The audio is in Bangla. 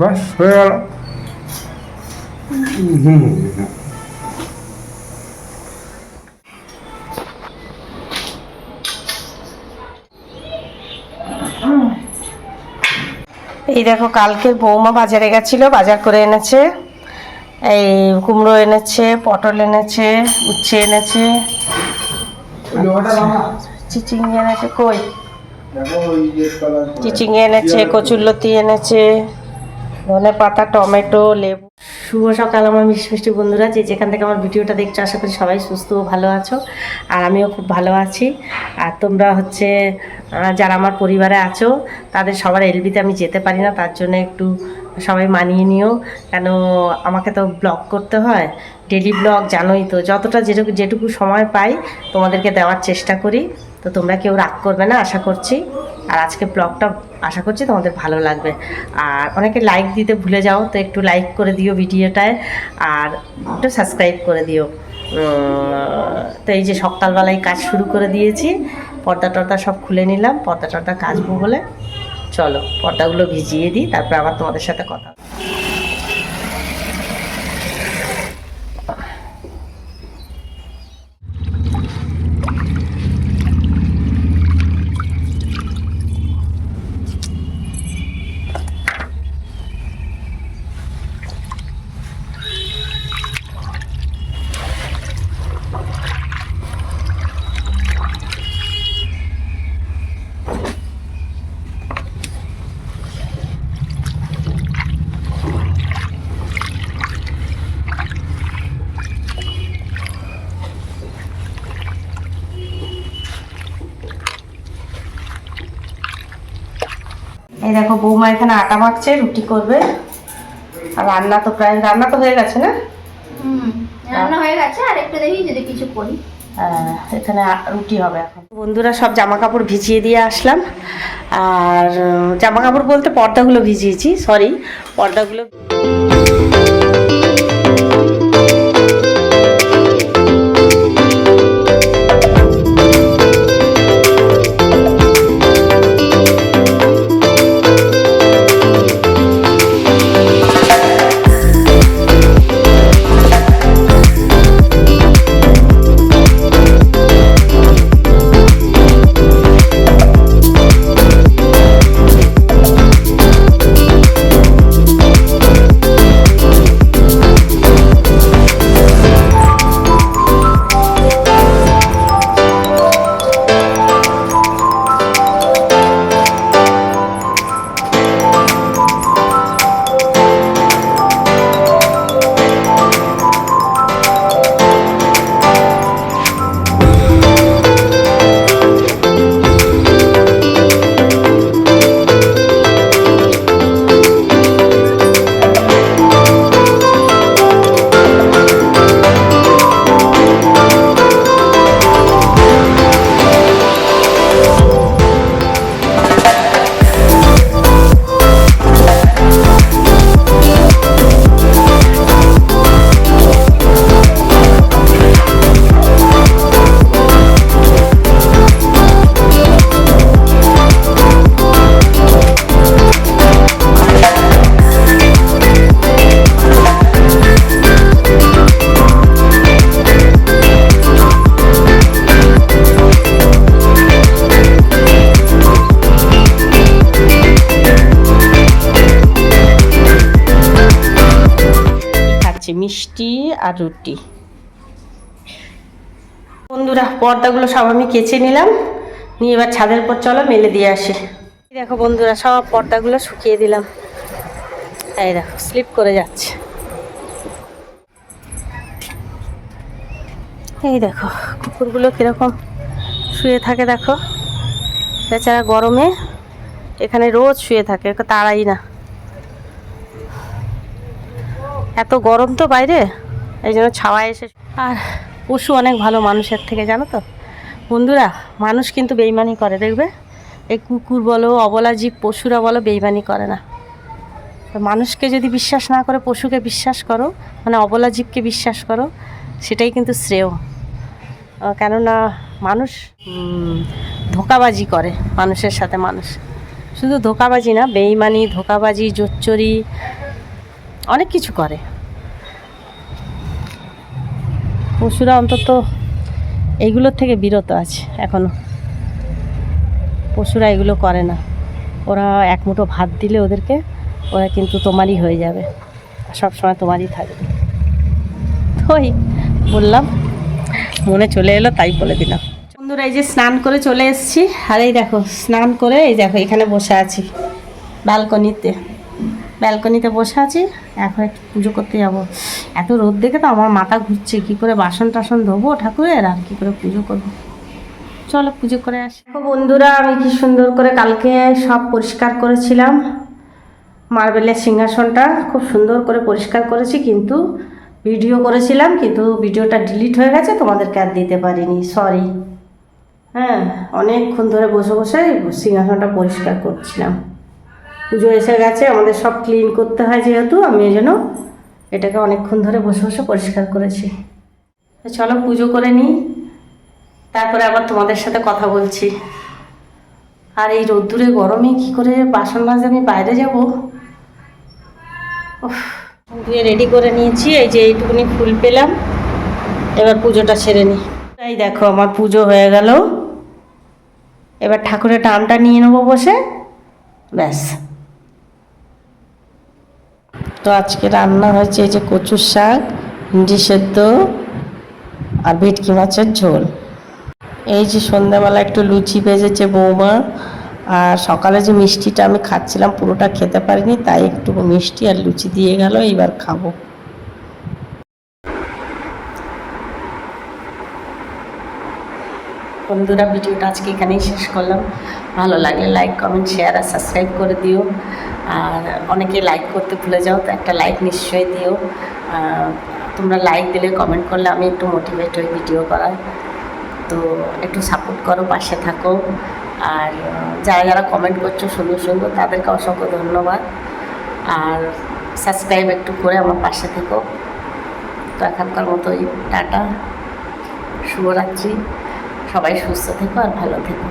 বাস হয়ে গেল এই দেখো কালকে বৌমা বাজারে গেছিল বাজার করে এনেছে। এই কুমড়ো এনেছে পটল এনেছে উচ্ছে এনেছে। চিচিঙ্গি এনেছে কই? চিচিঙ্গি এনেছে কচুরলতি এনেছে। ধনে পাতা, টমেটো, লেবু। শুভ সকাল আমার মিষ্টি মিষ্টি বন্ধুরা। যে যেখান থেকে আমার ভিডিওটা দেখছ, আশা করি সবাই সুস্থ ও ভালো আছো। আর আমিও খুব ভালো আছি। আর তোমরা হচ্ছে যারা আমার পরিবারে আছো, তাদের সবার এলবিতে আমি যেতে পারি না, তার জন্য একটু সবাই মানিয়ে নিও। কেন, আমাকে তো ব্লগ করতে হয় ডেলি ব্লগ জানোই তো। যতটা যেটুকু যেটুকু সময় পাই, তোমাদেরকে দেওয়ার চেষ্টা করি। তো তোমরা কেউ রাগ করবে না, আশা করছি। আর আজকে ব্লগটা আশা করছি তোমাদের ভালো লাগবে। আর অনেকে লাইক দিতে ভুলে যাও, তো একটু লাইক করে দিও ভিডিওটায় আর একটু সাবস্ক্রাইব করে দিও। তো এই যে সকালবেলায় কাজ শুরু করে দিয়েছি, পর্দা টর্দা সব খুলে নিলাম, পর্দা টর্দা কাজবো বলে। চলো, পর্দাগুলো ভিজিয়ে দিই, তারপর আবার তোমাদের সাথে কথা এই দেখো বৌমা এখানে আটা মাখছে রুটি করবে। আর রান্না তো প্রায় রান্না তো হয়ে গেছে না? রান্না হয়ে গেছে আর একটু দেখি যদি কিছু করি। হ্যাঁ, এখানে রুটি হবে এখন। বন্ধুরা সব জামা কাপড় ভিজিয়ে দিয়ে আসলাম। আর জামা কাপড় বলতে পর্দাগুলো ভিজিয়েছি সরি পর্দাগুলো মিষ্টি আর রুটি। বন্ধুরা, পর্দাগুলো সব আমি কেচে নিলাম। নিয়ে এবার ছাদের উপর চলো, মেলে দিয়ে আসি। দেখো বন্ধুরা, সব পর্দাগুলো শুকিয়ে দিলাম। এই দেখো স্লিপ করে যাচ্ছে। এই দেখো, কুকুরগুলো কীরকম শুয়ে থাকে দেখো। বেচারা গরমে এখানে রোজ শুয়ে থাকে তাড়াই না। এত গরম তো বাইরে, এই জন্য ছাওয়ায় এসে আর পশু অনেক ভালো মানুষের থেকে, জানো তো? বন্ধুরা, মানুষ কিন্তু বেইমানি করে, দেখবে? এই কুকুর বলো, অবলা জীব, পশুরা বলো, বেইমানি করে না। তো মানুষকে যদি বিশ্বাস না করে, পশুকে বিশ্বাস করো মানে অবলা জীবকে বিশ্বাস করো, সেটাই কিন্তু শ্রেয়। কেননা মানুষ ধোঁকাবাজি করে মানুষের সাথে মানুষ। শুধু ধোকাবাজি না, বেইমানি, ধোকাবাজি, জোচ্চুরি অনেক কিছু করে। পশুরা অন্তত এইগুলোর থেকে বিরত আছে এখনও। পশুরা এগুলো করে না। ওরা এক মুঠো ভাত দিলে ওদেরকে, ওরা কিন্তু তোমারই হয়ে যাবে। সব সময় তোমারই থাকবে। ওই বললাম, মনে চলে এলো, তাই বলে দিলাম। বন্ধুরা, এই যে স্নান করে চলে এসেছি। আর এই দেখো, স্নান করে, এই দেখো, এখানে বসে আছি ব্যালকনিতে ব্যালকনিতে বসে আছি। এখন একটু পুজো করতে যাব। এত রোদ দেখে তো আমার মাথা ঘুরছে। কি করে বাসন টাসন ধোবো ঠাকুরের? আর কি করে পুজো করব? চলো পুজো করে আসি। বন্ধুরা, আমি কি সুন্দর করে কালকে সব পরিষ্কার করেছিলাম। মার্বেলের সিংহাসনটা খুব সুন্দর করে পরিষ্কার করেছি, কিন্তু ভিডিও করেছিলাম, কিন্তু ভিডিওটা ডিলিট হয়ে গেছে, তোমাদেরকে আর দিতে পারিনি। সরি হ্যাঁ অনেকক্ষণ ধরে বসে বসে সিংহাসনটা পরিষ্কার করছিলাম। পুজো এসে গেছে, আমাদের সব ক্লিন করতে হয় যেহেতু, আমি এই জন্য এটাকে অনেকক্ষণ ধরে বসে বসে পরিষ্কার করেছি। চলো পুজো করে নিই, তারপরে আবার তোমাদের সাথে কথা বলছি। আর এই রোদ্দুরে গরমে কি করে বাসন মাজে আমি বাইরে যাব? ধুয়ে রেডি করে নিয়েছি, এই যে এইটুকুনি ফুল পেলাম। এবার পুজোটা সেরে নিই। তাই দেখো, আমার পুজো হয়ে গেল। এবার ঠাকুরের টামটা নিয়ে নেব বসে। ব্যাস। তো আজকে রান্না হয়েছে এই যে কচুর শাক ভিন্ডি সেদ্ধ আর ভেটকি মাছের ঝোল। এই যে সন্ধ্যাবেলা একটু লুচি ভেজেছে বৌমা আর সকালে যে মিষ্টিটা আমি খাচ্ছিলাম পুরোটা খেতে পারিনি, তাই একটু মিষ্টি আর লুচি দিয়ে গেল, এইবার খাব। বন্ধুরা, ভিডিওটা আজকে এখানেই শেষ করলাম। ভালো লাগলে লাইক কমেন্ট শেয়ার আর সাবস্ক্রাইব করে দিও। আর অনেকে লাইক করতে ভুলে যাও, তো একটা লাইক নিশ্চয়ই দিও। তোমরা লাইক দিলে কমেন্ট করলে আমি একটু মোটিভেট হই ভিডিও করার। তো একটু সাপোর্ট করো, পাশে থাকো। আর যারা যারা কমেন্ট করছ সুন্দর সুন্দর তাদেরকে অসংখ্য ধন্যবাদ। আর সাবস্ক্রাইব একটু করে আমার পাশে থেকো। তো এখনকার মতো এই টাটা। শুভরাত্রি। সবাই সুস্থ থেকো আর ভালো থেকো।